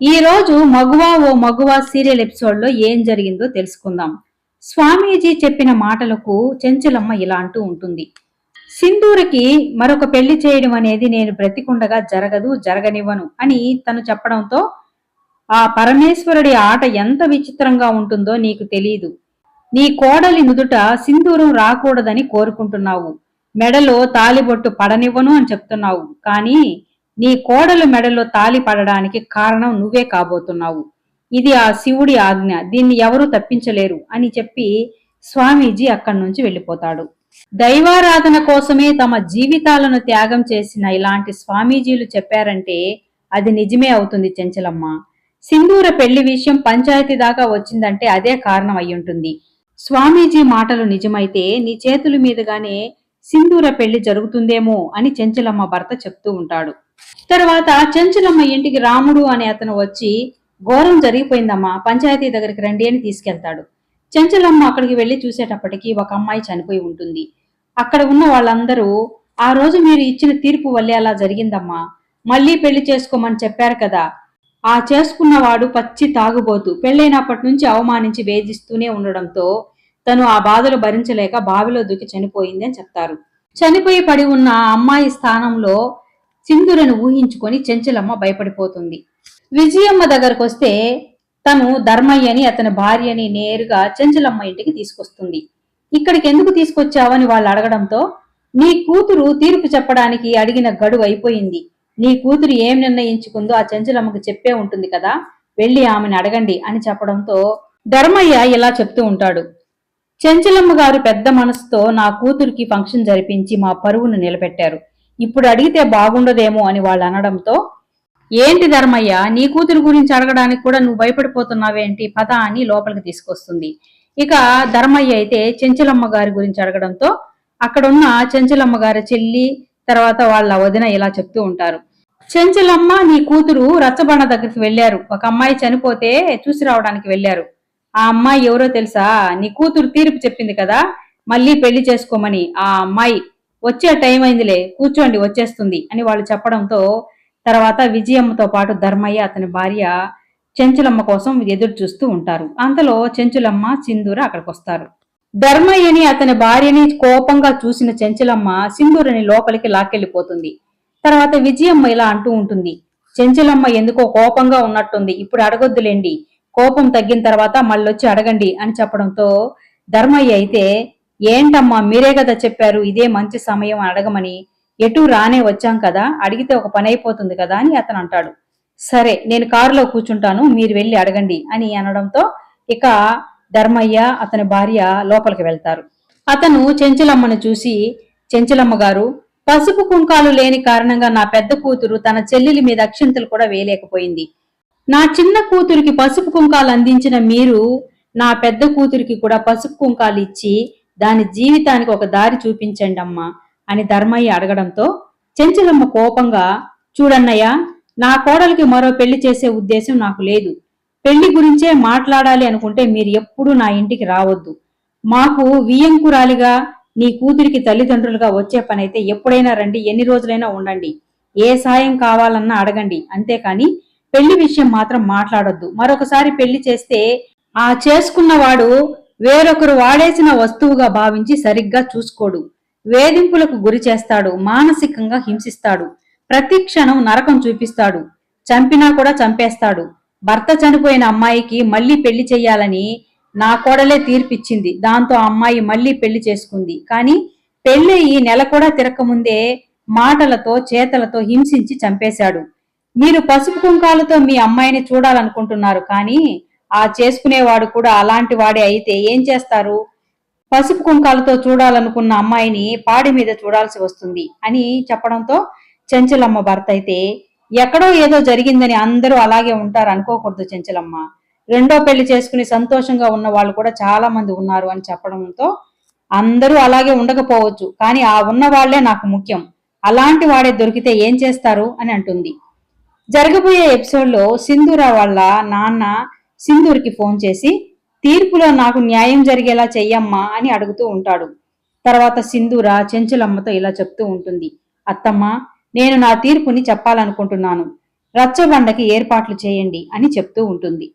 ఈ రోజు మగువా ఓ మగువా సీరియల్ ఎపిసోడ్లో ఏం జరిగిందో తెలుసుకుందాం. స్వామీజీ చెప్పిన మాటలకు చెంచలమ్మ ఇలా అంటూ ఉంటుంది. సింధూరకి మరొక పెళ్ళి చేయడం అనేది నేను బ్రతికుండగా జరగదు జరగనివ్వను అని తను చెప్పడంతో ఆ పరమేశ్వరుడి ఆట ఎంత విచిత్రంగా ఉంటుందో నీకు తెలియదు నీ కోడలి నుదుట సింధూరం రాకూడదని కోరుకుంటున్నావు. మెడలో తాలిబొట్టు పడనివ్వను అని చెప్తున్నావు. కానీ నీ కోడలు మెడలో తాలి పడడానికి కారణం నువ్వే కాబోతున్నావు. ఇది ఆ శివుడి ఆజ్ఞ. దీన్ని ఎవరూ తప్పించలేరు అని చెప్పి స్వామీజీ అక్కడి నుంచి వెళ్ళిపోతాడు. దైవారాధన కోసమే తమ జీవితాలను త్యాగం చేసిన ఇలాంటి స్వామీజీలు చెప్పారంటే అది నిజమే అవుతుంది చెంచలమ్మ. సింధూర పెళ్ళి విషయం పంచాయతీ దాకా వచ్చిందంటే అదే కారణం అయ్యుంటుంది. స్వామీజీ మాటలు నిజమైతే నీ చేతుల మీదుగానే సింధూర పెళ్ళి జరుగుతుందేమో అని చెంచలమ్మ భర్త చెప్తూ ఉంటాడు. తర్వాత చెంచలమ్మ ఇంటికి రాముడు అనే అతను వచ్చి ఘోరం జరిగిపోయిందమ్మా పంచాయతీ దగ్గరికి రండి అని తీసుకెళ్తాడు. చెంచలమ్మ అక్కడికి వెళ్ళి చూసేటప్పటికి ఒక అమ్మాయి చనిపోయి ఉంటుంది. అక్కడ ఉన్న వాళ్ళందరూ ఆ రోజు మీరు ఇచ్చిన తీర్పు వల్లే అలా జరిగిందమ్మా మళ్ళీ పెళ్ళి చేసుకోమని చెప్పారు కదా. ఆ చేసుకున్నవాడు పచ్చి తాగుబోతు పెళ్ళైనప్పటి నుంచి అవమానించి వేధిస్తూనే ఉండడంతో తను ఆ బాధలు భరించలేక బావిలో దూకి చనిపోయింది అని చెప్తారు. చనిపోయి పడి ఉన్న ఆ అమ్మాయి స్థానంలో సింధురను ఊహించుకొని చెంచలమ్మ భయపడిపోతుంది. విజయమ్మ దగ్గరకు వస్తే తను ధర్మయ్యని అతని భార్యని నేరుగా చెంచలమ్మ ఇంటికి తీసుకొస్తుంది. ఇక్కడికి ఎందుకు తీసుకొచ్చావని వాళ్ళు అడగడంతో నీ కూతురు తీర్పు చెప్పడానికి అడిగిన గడువు అయిపోయింది. నీ కూతురు ఏం నిర్ణయించుకుందో ఆ చెంచలమ్మకు చెప్పే ఉంటుంది కదా వెళ్ళి ఆమెను అడగండి అని చెప్పడంతో ధర్మయ్య ఇలా చెప్తూ ఉంటాడు. చెంచలమ్మ గారు పెద్ద మనసుతో నా కూతురికి ఫంక్షన్ జరిపించి మా పరువును నిలబెట్టారు. ఇప్పుడు అడిగితే బాగుండదేమో అని వాళ్ళు అనడంతో ఏంటి ధర్మయ్య నీ కూతురు గురించి అడగడానికి కూడా నువ్వు భయపడిపోతున్నావేంటి? పద అని లోపలికి తీసుకొస్తుంది. ఇక ధర్మయ్య అయితే చెంచలమ్మ గారి గురించి అడగడంతో అక్కడున్న చెంచలమ్మ గారి చెల్లి తర్వాత వాళ్ళ వదిన ఇలా చెప్తూ ఉంటారు. చెంచలమ్మ నీ కూతురు రచ్చబండ దగ్గరికి వెళ్ళారు ఒక అమ్మాయి చనిపోతే చూసి రావడానికి వెళ్ళారు ఆ అమ్మాయి ఎవరో తెలుసా? నీ కూతురు తీర్పు చెప్పింది కదా? మళ్ళీ పెళ్ళి చేసుకోమని. ఆ అమ్మాయి వచ్చే టైం అయిందిలే కూర్చోండి వచ్చేస్తుంది అని వాళ్ళు చెప్పడంతో తర్వాత విజయమ్మతో పాటు ధర్మయ్య అతని భార్య చెంచులమ్మ కోసం ఎదురు చూస్తూ ఉంటారు. అంతలో చెంచులమ్మ సింధూర అక్కడికి వస్తారు ధర్మయ్యని అతని భార్యని కోపంగా చూసిన చెంచులమ్మ సింధూరని లోపలికి లాక్కెళ్ళిపోతుంది. తర్వాత విజయమ్మ ఇలా అంటూ ఉంటుంది. చెంచులమ్మ ఎందుకో కోపంగా ఉన్నట్టుంది. ఇప్పుడు అడగొద్దులేండి. కోపం తగ్గిన తర్వాత మళ్ళొచ్చి అడగండి అని చెప్పడంతో ధర్మయ్య అయితే ఏంటమ్మా మీరే కదా చెప్పారు ఇదే మంచి సమయం అడగమని. ఎటు రానే వచ్చాం కదా అడిగితే ఒక పని అయిపోతుంది కదా అని అతను అంటాడు సరే నేను కారులో కూర్చుంటాను మీరు వెళ్ళి అడగండి అని అనడంతో ఇక ధర్మయ్య అతని భార్య లోపలికి వెళ్తారు. అతను చెంచలమ్మను చూసి చెంచలమ్మ గారు పసుపు కుంకాలు లేని కారణంగా నా పెద్ద కూతురు తన చెల్లెలి మీద అక్షింతలు కూడా వేయలేకపోయింది. నా చిన్న కూతురికి పసుపు కుంకాలు అందించిన మీరు నా పెద్ద కూతురికి కూడా పసుపు కుంకాలు ఇచ్చి దాని జీవితానికి ఒక దారి చూపించండి అమ్మా అని ధర్మయ్య అడగడంతో చెంచలమ్మ కోపంగా చూడన్నయ్య నా కోడలికి మరో పెళ్ళి చేసే ఉద్దేశం నాకు లేదు. పెళ్ళి గురించే మాట్లాడాలి అనుకుంటే మీరు ఎప్పుడూ నా ఇంటికి రావద్దు. మాకు వియ్యంకురాలిగా నీ కూతురికి తల్లిదండ్రులుగా వచ్చే పనైతే ఎప్పుడైనా రండి ఎన్ని రోజులైనా ఉండండి. ఏ సాయం కావాలన్నా అడగండి అంతేకాని పెళ్ళి విషయం మాత్రం మాట్లాడొద్దు. మరొకసారి పెళ్ళి చేస్తే ఆ చేసుకున్నవాడు వేరొకరు వాడేసిన వస్తువుగా భావించి సరిగ్గా చూసుకోడు. వేధింపులకు గురి చేస్తాడు. మానసికంగా హింసిస్తాడు. ప్రతి క్షణం నరకం చూపిస్తాడు. చంపినా కూడా చంపేస్తాడు. భర్త చనిపోయిన అమ్మాయికి మళ్ళీ పెళ్ళి చేయాలని నా కోడలే తీర్పిచ్చింది. దాంతో ఆ అమ్మాయి మళ్ళీ పెళ్ళి చేసుకుంది. కానీ పెళ్ళి ఈ నెల కూడా తిరకముందే మాటలతో చేతలతో హింసించి చంపేశాడు. మీరు పసుపు కుంకాలతో మీ అమ్మాయిని చూడాలనుకుంటున్నారు కానీ ఆ చేసుకునేవాడు కూడా అలాంటి వాడే అయితే ఏం చేస్తారు? పసుపు కుంకాలతో చూడాలనుకున్న అమ్మాయిని పాడి మీద చూడాల్సి వస్తుంది అని చెప్పడంతో చెంచలమ్మ భర్త అయితే ఎక్కడో ఏదో జరిగిందని అందరూ అలాగే ఉంటారు అనుకోకూడదు చెంచలమ్మ. రెండో పెళ్ళి చేసుకుని సంతోషంగా ఉన్న వాళ్ళు కూడా చాలా మంది ఉన్నారు అని చెప్పడంతో అందరూ అలాగే ఉండకపోవచ్చు. కానీ ఆ ఉన్న వాళ్ళే నాకు ముఖ్యం. అలాంటి వాడే దొరికితే ఏం చేస్తారు? అని అంటుంది. జరగబోయే ఎపిసోడ్లో సింధూర వాళ్ళ నాన్న సింధూర్కి ఫోన్ చేసి తీర్పులో నాకు న్యాయం జరిగేలా చెయ్యమ్మా అని అడుగుతూ ఉంటాడు. తర్వాత సింధూర చెంచులమ్మతో ఇలా చెప్తూ ఉంటుంది. అత్తమ్మ నేను నా తీర్పుని చెప్పాలనుకుంటున్నాను. రచ్చబండకి ఏర్పాట్లు చేయండి అని చెప్తూ ఉంటుంది.